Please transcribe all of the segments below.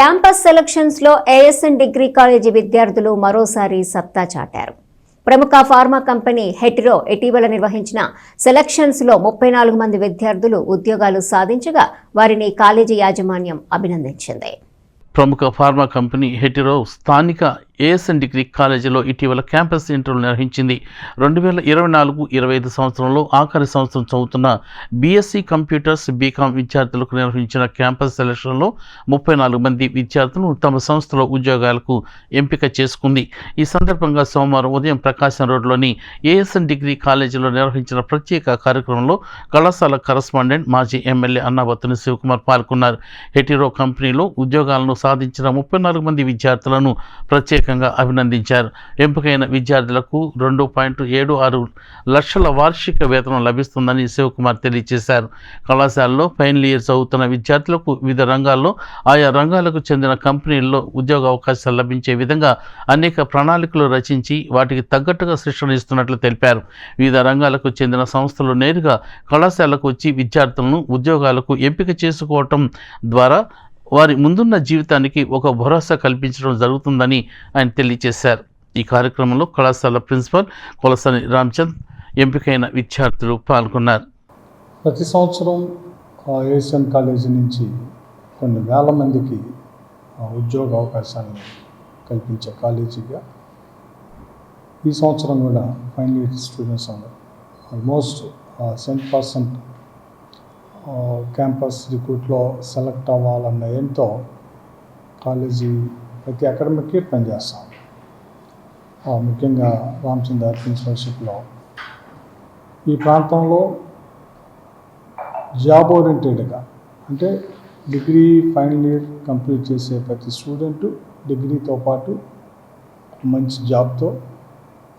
Campus సెలక్షన్స్లో ASN degree college విద్యార్థులు మరోసారి సత్తా చాటారు. ప్రముఖ ఫార్మా కంపెనీ హెటిరో ఇటీవల నిర్వహించిన సెలక్షన్స్లో ముప్పై నాలుగు మంది విద్యార్థులు ఉద్యోగాలు సాధించగా వారిని కాలేజీ యాజమాన్యం అభినందించింది. ప్రముఖ ఫార్మా కంపెనీ హెటిరో స్థానిక ఏఎస్ఎన్ డిగ్రీ కాలేజీలో ఇటీవల క్యాంపస్ ఇంటర్వ్యూ నిర్వహించింది. రెండు వేల ఇరవై నాలుగు ఇరవై ఐదు సంవత్సరంలో ఆఖరి సంవత్సరం చదువుతున్న బీఎస్సీ కంప్యూటర్స్ బీకామ్ విద్యార్థులకు నిర్వహించిన క్యాంపస్ సెలక్షన్లో ముప్పై నాలుగు మంది విద్యార్థులను తమ సంస్థలో ఉద్యోగాలకు ఎంపిక చేసుకుంది. ఈ సందర్భంగా సోమవారం ఉదయం ప్రకాశం రోడ్లోని ఏఎస్ఎన్ డిగ్రీ కాలేజీలో నిర్వహించిన ప్రత్యేక కార్యక్రమంలో కళాశాల కరస్పాండెంట్ మాజీ ఎమ్మెల్యే అన్నాబత్తుని శివకుమార్ పాల్గొన్నారు. హెటిరో కంపెనీలో ఉద్యోగాలను సాధించిన ముప్పై నాలుగు మంది విద్యార్థులను ప్రత్యేక ప్రత్యేకంగా అభినందించారు. ఎంపికైన విద్యార్థులకు రెండు పాయింట్ ఏడు ఆరు లక్షల వార్షిక వేతనం లభిస్తుందని శివకుమార్ తెలియజేశారు. కళాశాలలో ఫైనల్ ఇయర్ చదువుతున్న విద్యార్థులకు వివిధ రంగాల్లో ఆయా రంగాలకు చెందిన కంపెనీల్లో ఉద్యోగ అవకాశాలు లభించే విధంగా అనేక ప్రణాళికలు రచించి వాటికి తగ్గట్టుగా శిక్షణ ఇస్తున్నట్లు తెలిపారు. వివిధ రంగాలకు చెందిన సంస్థలు నేరుగా కళాశాలకు వచ్చి విద్యార్థులను ఉద్యోగాలకు ఎంపిక చేసుకోవటం ద్వారా వారి ముందున్న జీవితానికి ఒక భరోసా కల్పించడం జరుగుతుందని ఆయన తెలియజేశారు. ఈ కార్యక్రమంలో కళాశాల ప్రిన్సిపల్ కొలసాని రామచంద్ ఎంపికైన విద్యార్థులు పాల్గొన్నారు. ప్రతి సంవత్సరం ఆ, ఏషియన్ కాలేజీ నుంచి కొన్ని వేల మందికి ఆ, ఉద్యోగ అవకాశాలను కల్పించే కాలేజీగా ఈ సంవత్సరం కూడా ఫైనల్ ఇయర్ స్టూడెంట్స్ అందరూ ఆల్మోస్ట్ సెవెంటీ పర్సెంట్ క్యాంపస్ రిక్రూట్లో సెలెక్ట్ అవ్వాలన్న ఏంతో కాలేజీ ప్రతి అకాడమిక్ ఇయర్ పనిచేస్తాం. ముఖ్యంగా రామచంద్ర ప్రిన్సిపల్షిప్లో ఈ ప్రాంతంలో జాబ్ ఓరియంటెడ్గా అంటే డిగ్రీ ఫైనల్ ఇయర్ కంప్లీట్ చేసే ప్రతి స్టూడెంట్ డిగ్రీతో పాటు మంచి జాబ్తో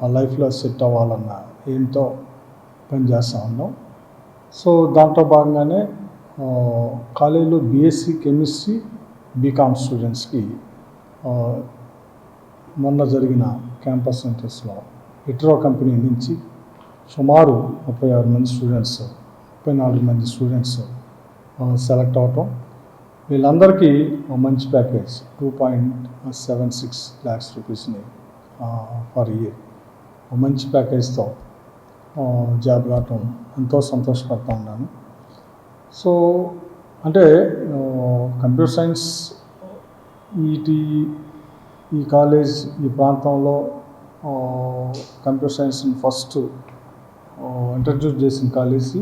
ఆ లైఫ్లో సెట్ అవ్వాలన్న ఏంతో పనిచేస్తూ ఉన్నాం. సో దాంట్లో భాగంగానే కాలేజీలో బీఎస్సీ కెమిస్ట్రీ బీకామ్ స్టూడెంట్స్కి మొన్న జరిగిన క్యాంపస్ సెంటర్స్లో ఇట్రో కంపెనీ నుంచి సుమారు ముప్పై ఆరు మంది స్టూడెంట్స్ ముప్పై నాలుగు మంది స్టూడెంట్స్ సెలెక్ట్ అవటం. వీళ్ళందరికీ మంచి package two point seven six lakhs రూపీస్ని per year మంచి ప్యాకేజ్తో జాబ్ రావటం ఎంతో సంతోషపడుతూ ఉన్నాను. సో అంటే కంప్యూటర్ సైన్స్ ఈటి ఈ కాలేజ్ ఈ ప్రాంతంలో కంప్యూటర్ సైన్స్ని ఫస్ట్ ఇంట్రడ్యూస్ చేసిన కాలేజీ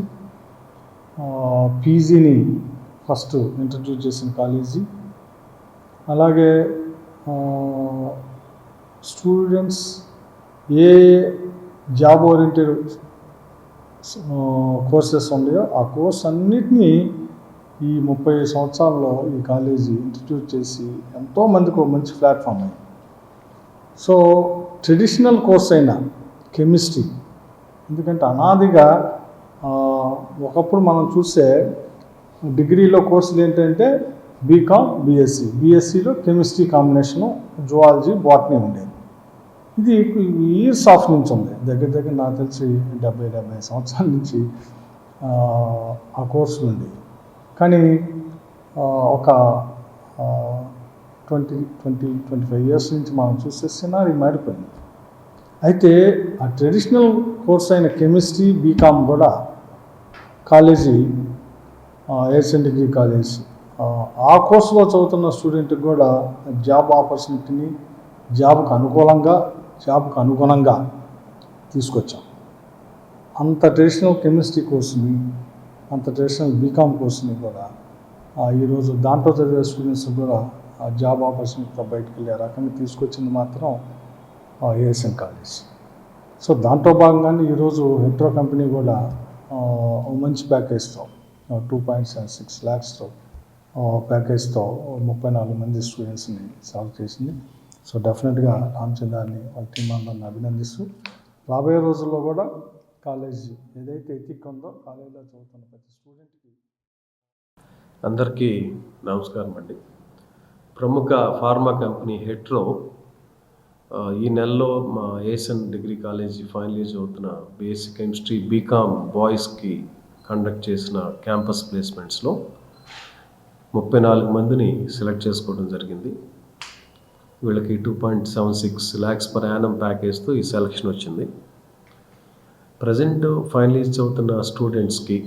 పీజీని ఫస్ట్ ఇంట్రడ్యూస్ చేసిన కాలేజీ అలాగే స్టూడెంట్స్ ఏ జాబ్ ఓరియంటెడ్ కోర్సెస్ ఉన్నాయో ఆ కోర్స్ అన్నిటినీ ఈ ముప్పై సంవత్సరాల్లో ఈ కాలేజీ ఇన్స్టిట్యూట్ చేసి ఎంతోమందికి ఒక మంచి ప్లాట్ఫామ్ అయింది. సో ట్రెడిషనల్ కోర్స్ అయిన కెమిస్ట్రీ ఎందుకంటే అనాదిగా ఒకప్పుడు మనం చూస్తే డిగ్రీలో కోర్సులు ఏంటంటే బీకామ్ బీఎస్సీ. బీఎస్సీలో కెమిస్ట్రీ కాంబినేషను జువాలజీ బాటనీ ఉండేది. ఇది ఇయర్స్ ఆఫ్ నుంచి ఉంది. దగ్గర దగ్గర నాకు తెలిసి డెబ్బై డెబ్బై సంవత్సరాల నుంచి ఆ, కోర్సు ఉంది కానీ ఒక twenty twenty twenty five years నుంచి మనం చూస్తే సినారీ మారిపోయింది. అయితే ఆ ట్రెడిషనల్ కోర్స్ అయిన కెమిస్ట్రీ బీకామ్ కూడా కాలేజీ ఏషియన్ డిగ్రీ కాలేజ్ ఆ, ఆ కోర్సులో చదువుతున్న స్టూడెంట్కి కూడా జాబ్ ఆపర్చునిటీని జాబ్కు అనుకూలంగా జాబ్కు అనుగుణంగా తీసుకొచ్చాం. అంత ట్రెడిషనల్ కెమిస్ట్రీ కోర్సుని అంత ట్రెడిషనల్ బీకామ్ కోర్సుని కూడా ఈరోజు దాంట్లో చదివే స్టూడెంట్స్ కూడా ఆ జాబ్ ఆపర్చునిటీతో బయటకు వెళ్ళే రకంగా తీసుకొచ్చింది మాత్రం ఏఎస్ఎన్ కాలేజ్ సో దాంట్లో భాగంగానే ఈరోజు హెట్రో కంపెనీ కూడా మంచి ప్యాకేజ్తో టూ పాయింట్ సెవెన్ సిక్స్ ల్యాక్స్తో ప్యాకేజ్తో ముప్పై నాలుగు మంది స్టూడెంట్స్ని సాల్వ్ చేసింది. సో డెఫినెట్గా రామచంద్రాన్ని వాళ్ళ టీం అందరిని అభినందిస్తూ రాబోయే రోజుల్లో కూడా కాలేజ్ ఏదైతే ఎథిక్ ఉందో కాలేజీలో చదువుతున్న ప్రతి స్టూడెంట్కి అందరికీ నమస్కారం అండి. ప్రముఖ ఫార్మా కంపెనీ హెట్రో ఈ నెలలో మా ASN degree college final year చదువుతున్న బేసిక్ కెమిస్ట్రీ బీకామ్ బాయ్స్కి కండక్ట్ చేసిన క్యాంపస్ ప్లేస్మెంట్స్లో ముప్పై నాలుగు మందిని సెలెక్ట్ చేసుకోవడం జరిగింది. వీళ్ళకి two point seven six lakhs per annum ప్యాకేజ్తో ఈ సెలక్షన్ వచ్చింది. ప్రజెంట్ ఫైనల్ ఇయర్ చదువుతున్న స్టూడెంట్స్కి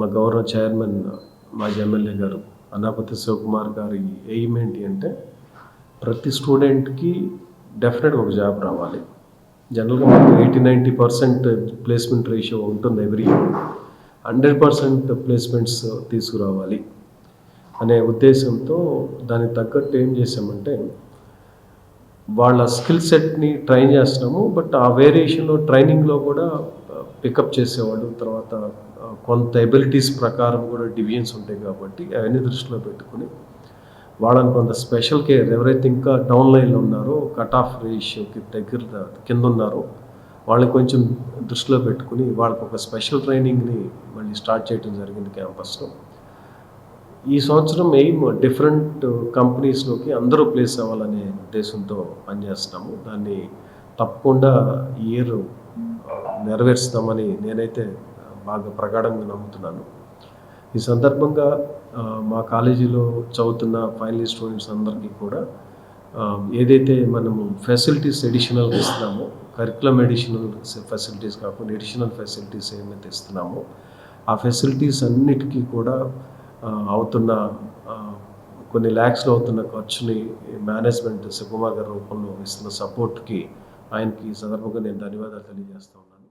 మా గవర్నర్ చైర్మన్ మాజీ ఎమ్మెల్యే గారు అనాపతి శివకుమార్ గారి ఎయిమ్ ఏంటి అంటే ప్రతి స్టూడెంట్కి డెఫినెట్గా ఒక జాబ్ రావాలి. జనరల్గా మనకు eighty ninety percent placement ratio ఉంటుంది every year hundred percent placements తీసుకురావాలి. అనే ఉద్దేశంతో దానికి తగ్గట్టు ఏం చేసామంటే వాళ్ళ స్కిల్ సెట్ని ట్రైన్ చేస్తున్నాము బట్ ఆ వేరియేషన్లో ట్రైనింగ్లో కూడా పికప్ చేసేవాళ్ళు. తర్వాత కొంత ఎబిలిటీస్ ప్రకారం కూడా డివిజన్స్ ఉంటాయి కాబట్టి అవన్నీ దృష్టిలో పెట్టుకుని వాళ్ళని కొంత స్పెషల్ కేర్ ఎవరైతే ఇంకా డౌన్ లైన్లో ఉన్నారో కట్ ఆఫ్ రేషియోకి దగ్గర కింద ఉన్నారో వాళ్ళని కొంచెం దృష్టిలో పెట్టుకుని వాళ్ళకి ఒక స్పెషల్ ట్రైనింగ్ని మళ్ళీ స్టార్ట్ చేయడం జరిగింది క్యాంపస్లో. ఈ సంవత్సరం ఎయిమ్ డిఫరెంట్ కంపెనీస్లోకి అందరూ ప్లేస్ అవ్వాలనే ఉద్దేశంతో పనిచేస్తున్నాము. దాన్ని తప్పకుండా ఈ ఇయర్ నెరవేరుస్తామని నేనైతే బాగా ప్రగాఢంగా నమ్ముతున్నాను. ఈ సందర్భంగా మా కాలేజీలో చదువుతున్న ఫైనల్ స్టూడెంట్స్ అందరికీ కూడా ఏదైతే మనము ఫెసిలిటీస్ ఎడిషనల్గా ఇస్తున్నామో కరికులం ఎడిషనల్ ఫెసిలిటీస్ కాకుండా ఎడిషనల్ ఫెసిలిటీస్ ఏమైతే ఇస్తున్నామో ఆ ఫెసిలిటీస్ అన్నిటికీ కూడా అవుతున్న కొన్ని ల్యాక్స్లో అవుతున్న ఖర్చుని మేనేజ్మెంట్ సుకుమార్ గారి రూపంలో ఇస్తున్న సపోర్ట్కి ఆయనకి సందర్భంగా నేను ధన్యవాదాలు తెలియజేస్తా ఉన్నాను.